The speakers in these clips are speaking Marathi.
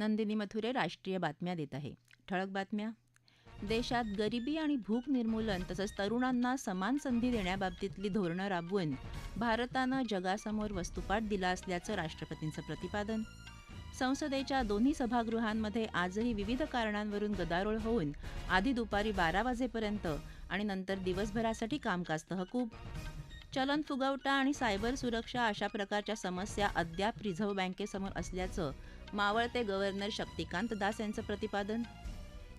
नंदिनी मथुरे राष्ट्रीय बातम्या देत आहे. ठळक बातम्या. देशात गरिबी आणि भूक निर्मूलन तसंच तरुणांना समान संधी देण्याबाबतीतली धोरणं राबवून भारतानं जगासमोर वस्तुपाठ दिला असल्याचं राष्ट्रपतींचं प्रतिपादन. संसदेच्या दोन्ही सभागृहांमध्ये आजही विविध कारणांवरून गदारोळ होऊन आधी दुपारी बारा वाजेपर्यंत आणि नंतर दिवसभरासाठी कामकाज तहकूब. चलन फुगवटा आणि सायबर सुरक्षा अशा प्रकारच्या समस्या अद्याप रिझर्व्ह बँकेसमोर असल्याचं मावळते गव्हर्नर शक्तिकांत दास यांचं प्रतिपादन.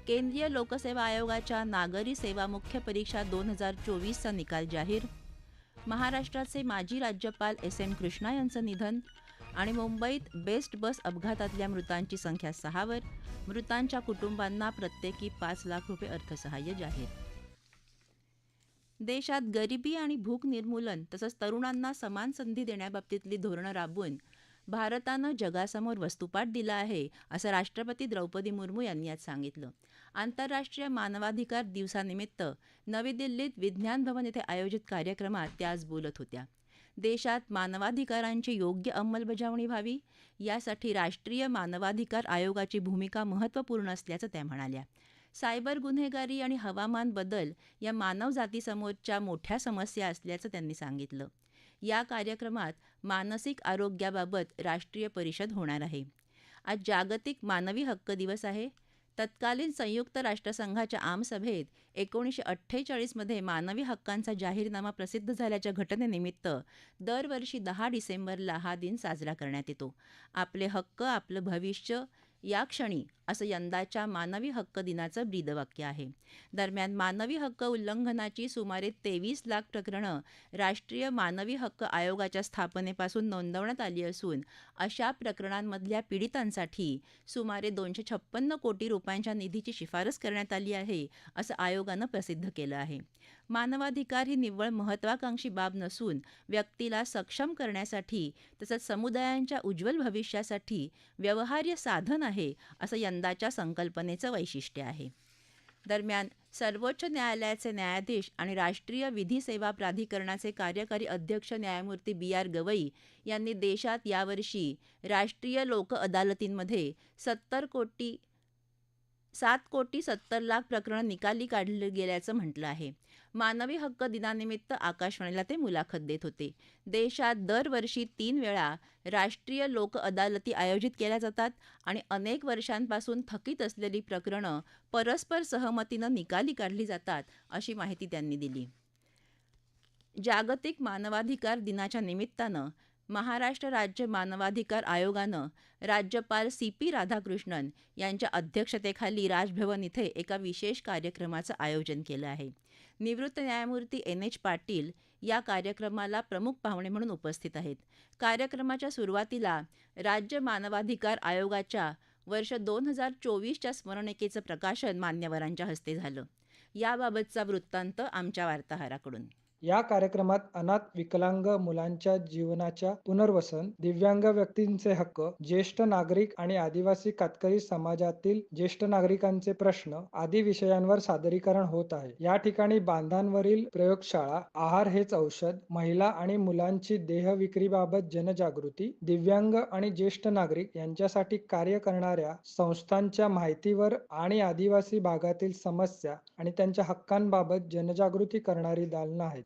केंद्रीय लोकसेवा आयोगाच्या नागरी सेवा मुख्य परीक्षा दोन हजार चोवीसचा निकाल जाहीर. महाराष्ट्राचे माजी राज्यपाल एस एम कृष्णा यांचं निधन आणि मुंबईत बेस्ट बस अपघातातल्या मृतांची संख्या सहावर मृतांच्या कुटुंबांना प्रत्येकी पाच लाख रुपये अर्थसहाय्य जाहीर. देशात गरिबी आणि भूक निर्मूलन तसंच तरुणांना समान संधी देण्याबाबतीतली धोरणं राबवून भारतानं जगासमोर वस्तुपाठ दिला आहे असं राष्ट्रपती द्रौपदी मुर्मू यांनी आज सांगितलं. आंतरराष्ट्रीय मानवाधिकार दिवसानिमित्त नवी दिल्लीत विज्ञान भवन येथे आयोजित कार्यक्रमात त्या आज बोलत होत्या. देशात मानवाधिकारांची योग्य अंमलबजावणी व्हावी यासाठी राष्ट्रीय मानवाधिकार आयोगाची भूमिका महत्त्वपूर्ण असल्याचं त्या म्हणाल्या. सायबर गुन्हेगारी आणि हवामान बदल या मानवजातीसमोरच्या मोठ्या समस्या असल्याचं त्यांनी सांगितलं. या कार्यक्रमात मानसिक आरोग्याबाबत राष्ट्रीय परिषद होणार आहे. आज जागतिक मानवी हक्क दिवस आहे. तत्कालीन संयुक्त राष्ट्रसंघाच्या आमसभेत एकोणीसशे अठ्ठेचाळीसमध्ये मानवी हक्कांचा जाहीरनामा प्रसिद्ध झाल्याच्या घटनेनिमित्त दरवर्षी दहा डिसेंबरला हा दिन साजरा करण्यात येतो. आपले हक्क आपलं भविष्य या क्षणी असं यंदाच्या मानवी हक्क दिनाचं ब्रीदवाक्य आहे. दरम्यान मानवी हक्क उल्लंघनाची सुमारे तेवीस लाख प्रकरणं राष्ट्रीय मानवी हक्क आयोगाच्या स्थापनेपासून नोंदवण्यात आली असून अशा प्रकरणांमधल्या पीडितांसाठी सुमारे दोनशे छप्पन्न कोटी रुपयांच्या निधीची शिफारस करण्यात आली आहे असं आयोगानं प्रसिद्ध केलं आहे. मानवाधिकार ही निव्वळ महत्त्वाकांक्षी बाब नसून व्यक्तीला सक्षम करण्यासाठी तसंच समुदायांच्या उज्ज्वल भविष्यासाठी व्यवहार्य साधन आहे असं यंदाच्या संकल्पनेचं वैशिष्ट्य आहे. दरम्यान सर्वोच्च न्यायालयाचे न्यायाधीश आणि राष्ट्रीय विधी सेवा प्राधिकरणाचे कार्यकारी अध्यक्ष न्यायमूर्ती बी आर गवई यांनी देशात यावर्षी राष्ट्रीय लोक अदालतींमध्ये सत्तर कोटी सात कोटी सत्तर लाख प्रकरणं निकाली काढली गेल्याचं म्हटलं आहे. मानवी हक्क दिनानिमित्त आकाशवाणीला ते मुलाखत देत होते. देशात दरवर्षी तीन वेळा राष्ट्रीय लोक अदालती आयोजित केल्या जातात आणि अनेक वर्षांपासून थकीत असलेली प्रकरणं परस्पर सहमतीनं निकाली काढली जातात अशी माहिती त्यांनी दिली. जागतिक मानवाधिकार दिनाच्या निमित्तानं महाराष्ट्र राज्य मानवाधिकार आयोगानं राज्यपाल सी पी राधाकृष्णन यांच्या अध्यक्षतेखाली राजभवन इथे एका विशेष कार्यक्रमाचं आयोजन केलं आहे. निवृत्त न्यायमूर्ती एन एच पाटील या कार्यक्रमाला प्रमुख पाहुणे म्हणून उपस्थित आहेत. कार्यक्रमाच्या सुरुवातीला राज्य मानवाधिकार आयोगाच्या वर्ष दोन हजार चोवीसच्या स्मरणिकेचं प्रकाशन मान्यवरांच्या हस्ते झालं. याबाबतचा वृत्तांत आमच्या वार्ताहराकडून. या कार्यक्रमात अनाथ विकलांग मुलांच्या जीवनाच्या पुनर्वसन दिव्यांग व्यक्तींचे हक्क ज्येष्ठ नागरिक आणि आदिवासी कातकरी समाजातील ज्येष्ठ नागरिकांचे प्रश्न आदी विषयांवर सादरीकरण होत आहे. या ठिकाणी बांधांवरील प्रयोगशाळा आहार हेच औषध महिला आणि मुलांची देह विक्रीबाबत जनजागृती दिव्यांग आणि ज्येष्ठ नागरिक यांच्यासाठी कार्य करणाऱ्या संस्थांच्या माहितीवर आणि आदिवासी भागातील समस्या आणि त्यांच्या हक्कांबाबत जनजागृती करणारी दालनं आहेत.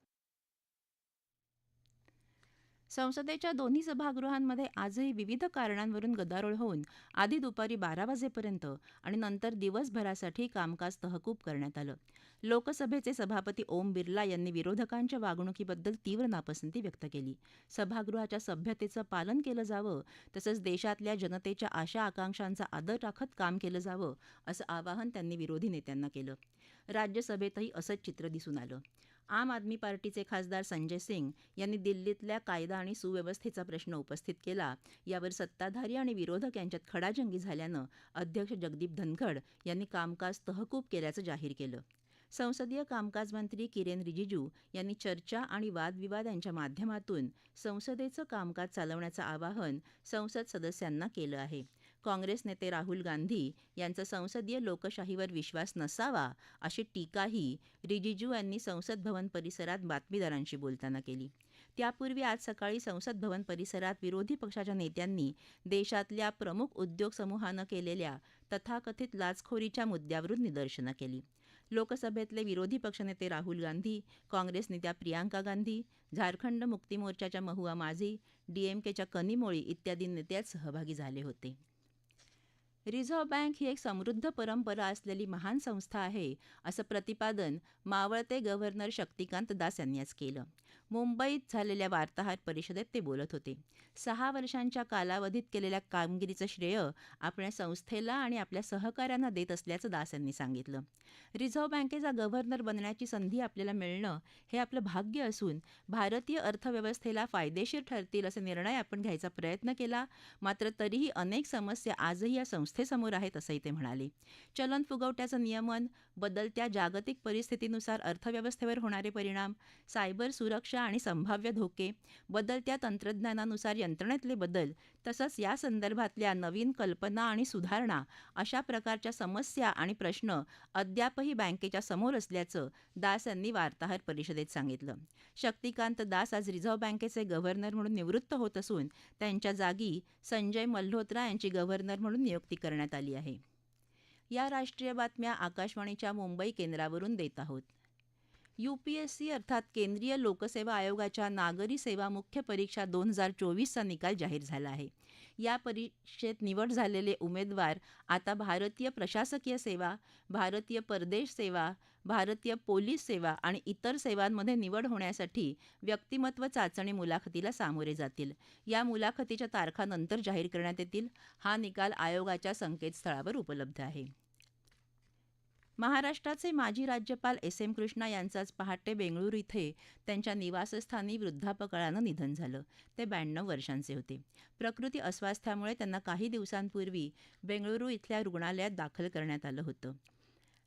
संसदेच्या दोन्ही सभागृहांमध्ये आजही विविध कारणांवरून गदारोळ होऊन आधी दुपारी बारा वाजेपर्यंत आणि नंतर दिवसभरासाठी कामकाज तहकूब करण्यात आलं. लोकसभेचे सभापती ओम बिर्ला यांनी विरोधकांच्या वागणुकीबद्दल तीव्र नापसंती व्यक्त केली. सभागृहाच्या सभ्यतेचं पालन केलं जावं तसंच देशातल्या जनतेच्या आशा आकांक्षांचा आदर राखत काम केलं जावं असं आवाहन त्यांनी विरोधी नेत्यांना केलं. राज्यसभेतही असंच चित्र दिसून आलं. आम आदमी पार्टीचे खासदार संजय सिंग यांनी दिल्लीतल्या कायदा आणि सुव्यवस्थेचा प्रश्न उपस्थित केला. यावर सत्ताधारी आणि विरोधक यांच्यात खडाजंगी झाल्यानं अध्यक्ष जगदीप धनखड यांनी कामकाज तहकूब केल्याचं जाहीर केलं. संसदीय कामकाज मंत्री किरेन रिजिजू यांनी चर्चा आणि वादविवाद यांच्या माध्यमातून संसदेचं कामकाज चालवण्याचं आवाहन संसद सदस्यांना केलं आहे. काँग्रेस नेते राहुल गांधी यांचा संसदीय लोकशाहीवर विश्वास नसावा अशी टीकाही रिजिजू यांनी संसद भवन परिसरात बातमीदारांशी बोलताना केली. त्यापूर्वी आज सकाळी संसद भवन परिसरात विरोधी पक्षाच्या नेत्यांनी देशातल्या प्रमुख उद्योग समूहानं केलेल्या तथाकथित लाचखोरीच्या मुद्द्यावरून निदर्शनं केली. लोकसभेतले विरोधी पक्षनेते राहुल गांधी काँग्रेस नेत्या प्रियांका गांधी झारखंड मुक्ती मोर्चाच्या महुआ माझी डीएमकेच्या कनिमोळी इत्यादी नेत्यात सहभागी झाले होते. रिझर्व्ह बँक ही एक समृद्ध परंपरा असलेली महान संस्था आहे असं प्रतिपादन मावळते गव्हर्नर शक्तिकांत दास यांनी आज केलं. मुंबईत झालेल्या वार्ताहर परिषदेत ते बोलत होते. सहा वर्षांच्या कालावधीत केलेल्या कामगिरीचं श्रेय आपल्या संस्थेला आणि आपल्या सहकाऱ्यांना देत असल्याचं दास यांनी सांगितलं. रिझर्व्ह बँकेचा गव्हर्नर बनण्याची संधी आपल्याला मिळणं हे आपलं भाग्य असून भारतीय अर्थव्यवस्थेला फायदेशीर ठरतील असे निर्णय आपण घ्यायचा प्रयत्न केला मात्र तरीही अनेक समस्या आजही या संस्थेसमोर आहेत असंही ते म्हणाले. चलन फुगवट्याचं नियमन बदलत्या जागतिक परिस्थितीनुसार अर्थव्यवस्थेवर होणारे परिणाम सायबर सुरक्षा सुरक्षा आणि संभाव्य धोके बदलत्या तंत्रज्ञानानुसार यंत्रणेतले बदल तसंच या संदर्भातल्या नवीन कल्पना आणि सुधारणा अशा प्रकारच्या समस्या आणि प्रश्न अद्यापही बँकेच्या समोर असल्याचं दास यांनी वार्ताहर परिषदेत सांगितलं. शक्तिकांत दास आज रिझर्व्ह बँकेचे गव्हर्नर म्हणून निवृत्त होत असून त्यांच्या जागी संजय मल्होत्रा यांची गव्हर्नर म्हणून नियुक्ती करण्यात आली आहे. या राष्ट्रीय बातम्या आकाशवाणीच्या मुंबई केंद्रावरून देत आहोत. यूपीएससी अर्थात केंद्रीय लोकसेवा आयोगाच्या नागरी सेवा मुख्य परीक्षा दोन हजार चोवीसचा निकाल जाहीर झाला आहे. या परीक्षेत निवड झालेले उमेदवार आता भारतीय प्रशासकीय सेवा भारतीय परदेश सेवा भारतीय पोलीस सेवा आणि इतर सेवांमध्ये निवड होण्यासाठी व्यक्तिमत्व चाचणी मुलाखतीला सामोरे जातील. या मुलाखतीच्या तारखा नंतर जाहीर करण्यात येतील. हा निकाल आयोगाच्या संकेतस्थळावर उपलब्ध आहे. महाराष्ट्राचे माजी राज्यपाल एस एम कृष्णा यांचं आज पहाटे बेंगळुरू इथे त्यांच्या निवासस्थानी वृद्धापकाळानं निधन झालं. ते ब्याण्णव वर्षांचे होते. प्रकृती अस्वास्थ्यामुळे त्यांना काही दिवसांपूर्वी बेंगळुरू इथल्या रुग्णालयात दाखल करण्यात आलं होतं.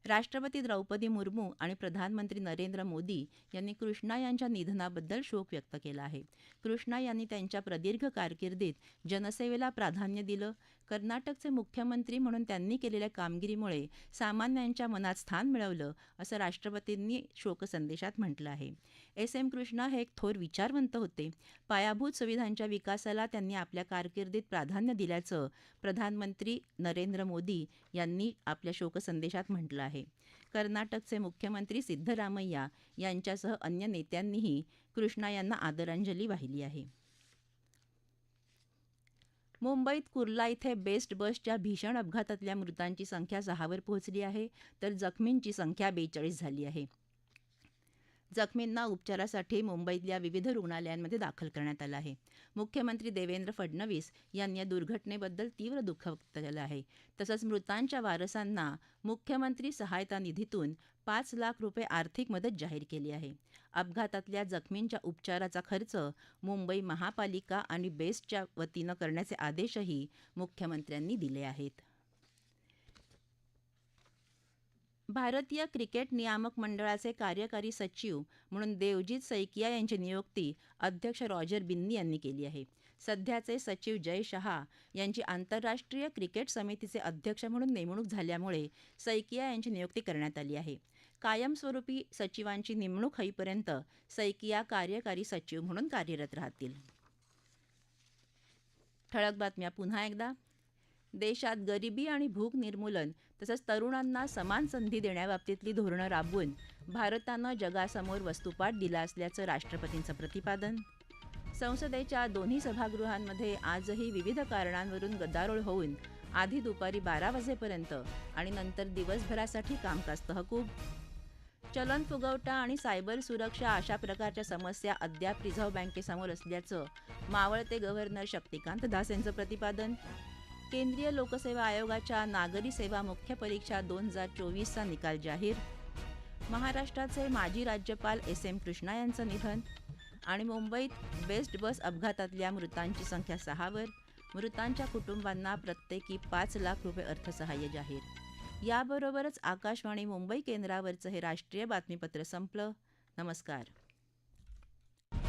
राष्ट्रपती द्रौपदी मुर्मू आणि प्रधानमंत्री नरेंद्र मोदी यांनी कृष्णा यांच्या निधनाबद्दल शोक व्यक्त केला आहे. कृष्णा यांनी त्यांच्या प्रदीर्घ कारकिर्दीत जनसेवेला प्राधान्य दिलं. कर्नाटकचे मुख्यमंत्री म्हणून त्यांनी केलेल्या कामगिरीमुळे सामान्यांच्या मनात स्थान मिळवलं असं राष्ट्रपतींनी शोकसंदेशात म्हटलं आहे. एस एम कृष्णा हे एक थोर विचारवंत होते. पायाभूत सुविधांच्या विकासाला त्यांनी आपल्या कारकिर्दीत प्राधान्य दिल्याचं प्रधानमंत्री नरेंद्र मोदी यांनी आपल्या शोकसंदेशात म्हटलं आहे. कर्नाटकचे मुख्यमंत्री सिद्धरामय्या यांच्यासह अन्य नेत्यांनीही कृष्णा यांना आदरांजली वाहिली आहे. मुंबईत कुर्ला इथे बेस्ट बसच्या भीषण अपघातातल्या मृतांची संख्या सहावर पोहोचली आहे तर जखमींची संख्या बेचाळीस झाली आहे. जखमींना उपचारासाठी मुंबईतल्या विविध रुग्णालयांमध्ये दाखल करण्यात आलं आहे. मुख्यमंत्री देवेंद्र फडणवीस यांनी या दुर्घटनेबद्दल तीव्र दुःख व्यक्त केलं आहे. तसंच मृतांच्या वारसांना मुख्यमंत्री सहायता निधीतून पाच लाख रुपये आर्थिक मदत जाहीर केली आहे. अपघातातल्या जखमींच्या उपचाराचा खर्च मुंबई महापालिका आणि बेस्टच्या वतीनं करण्याचे आदेशही मुख्यमंत्र्यांनी दिले आहेत. भारतीय क्रिकेट नियामक मंडळाचे कार्यकारी सचिव म्हणून देवजीत सैकिया यांची नियुक्ती अध्यक्ष रॉजर बिन्नी यांनी केली आहे. सध्याचे सचिव जय शहा यांची आंतरराष्ट्रीय क्रिकेट समितीचे अध्यक्ष म्हणून नेमणूक झाल्यामुळे सैकिया यांची नियुक्ती करण्यात आली आहे. कायमस्वरूपी सचिवांची नेमणूक होईपर्यंत सैकिया कार्यकारी सचिव म्हणून कार्यरत राहतील. ठळक बातम्या पुन्हा एकदा. देशात गरिबी आणि भूक निर्मूलन तसंच तरुणांना समान संधी देण्याबाबतीतली धोरणं राबवून भारतानं जगासमोर वस्तुपाठ दिला असल्याचं राष्ट्रपतींचं प्रतिपादन. संसदेच्या दोन्ही सभागृहांमध्ये आजही विविध कारणांवरून गदारोळ होऊन आधी दुपारी बारा वाजेपर्यंत आणि नंतर दिवसभरासाठी कामकाज तहकूब. चलन फुगवटा आणि सायबर सुरक्षा अशा प्रकारच्या समस्या अद्याप रिझर्व्ह बँकेसमोर असल्याचं मावळते गव्हर्नर शक्तिकांत दास यांचं प्रतिपादन. केंद्रीय लोकसेवा आयोगाच्या नागरी सेवा मुख्य परीक्षा दोन हजार चोवीसचा निकाल जाहीर. महाराष्ट्राचे माजी राज्यपाल एस एम कृष्णा यांचं निधन आणि मुंबईत बेस्ट बस अपघातातल्या मृतांची संख्या सहावर. मृतांच्या कुटुंबांना प्रत्येकी पाच लाख रुपये अर्थसहाय्य जाहीर. याबरोबरच आकाशवाणी मुंबई केंद्रावरचं हे राष्ट्रीय बातमीपत्र संपलं. नमस्कार.